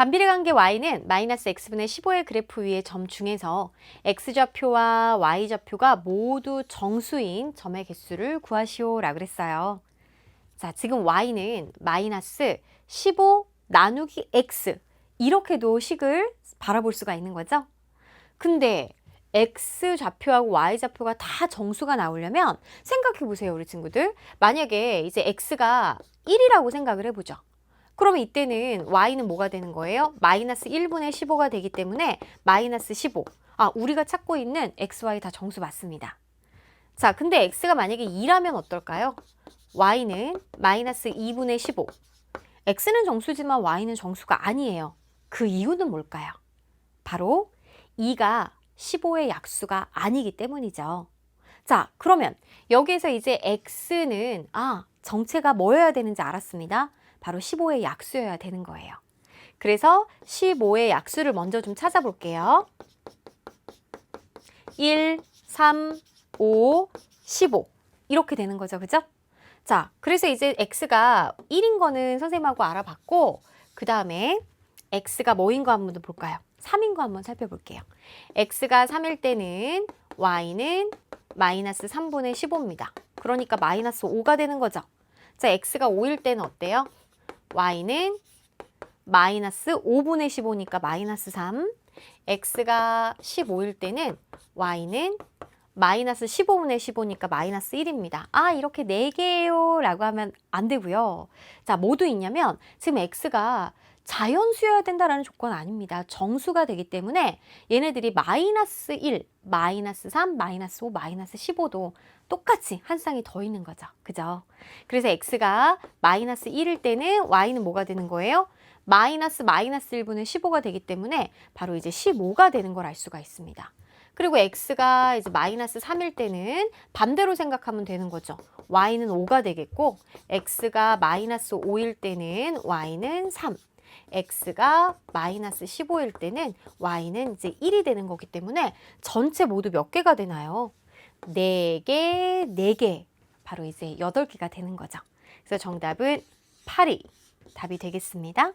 반비례 관계 y는 마이너스 x분의 15의 그래프 위의 점 중에서 x좌표와 y좌표가 모두 정수인 점의 개수를 구하시오 라고 그랬어요. 자, 지금 y는 마이너스 15 나누기 x 이렇게도 식을 바라볼 수가 있는 거죠. 근데 x 좌표하고 y 좌표가 다 정수가 나오려면 생각해 보세요, 우리 친구들. 만약에 이제 x가 1이라고 생각을 해 보죠. 그러면 이때는 y는 뭐가 되는 거예요? 마이너스 1분의 15가 되기 때문에 마이너스 15. 아, 우리가 찾고 있는 x, y 다 정수 맞습니다. 자, 근데 x가 만약에 2라면 어떨까요? y는 마이너스 2분의 15. x는 정수지만 y는 정수가 아니에요. 그 이유는 뭘까요? 바로 2가 15의 약수가 아니기 때문이죠. 자, 그러면 여기에서 이제 x는 아, 정체가 뭐여야 되는지 알았습니다. 바로 15의 약수여야 되는 거예요. 그래서 15의 약수를 먼저 좀 찾아볼게요. 1, 3, 5, 15 이렇게 되는 거죠. 그죠? 자, 그래서 이제 x가 1인 거는 선생님하고 알아봤고 그 다음에 x가 뭐인 거 한번 볼까요? 3인 거 한번 살펴볼게요. x가 3일 때는 y는 마이너스 3분의 15입니다. 그러니까 마이너스 5가 되는 거죠. 자, x가 5일 때는 어때요? Y는 마이너스 5분의 15니까 마이너스 3. x가 15일 때는 y는 마이너스 15분의 15니까 마이너스 1입니다. 아, 이렇게 4개예요 라고 하면 안 되고요. 자, 뭐도 있냐면 지금 x가 자연수여야 된다라는 조건 아닙니다. 정수가 되기 때문에 얘네들이 마이너스 1, 마이너스 3, 마이너스 5, 마이너스 15도 똑같이 한 쌍이 더 있는 거죠. 그죠? 그래서 x가 마이너스 1일 때는 y는 뭐가 되는 거예요? 마이너스 마이너스 1분의 15가 되기 때문에 바로 이제 15가 되는 걸 알 수가 있습니다. 그리고 x가 이제 마이너스 3일 때는 반대로 생각하면 되는 거죠. y는 5가 되겠고 x가 마이너스 5일 때는 y는 3. x가 마이너스 15일 때는 y는 이제 1이 되는 거기 때문에 전체 모두 몇 개가 되나요? 4개, 4개. 바로 이제 8개가 되는 거죠. 그래서 정답은 8이 답이 되겠습니다.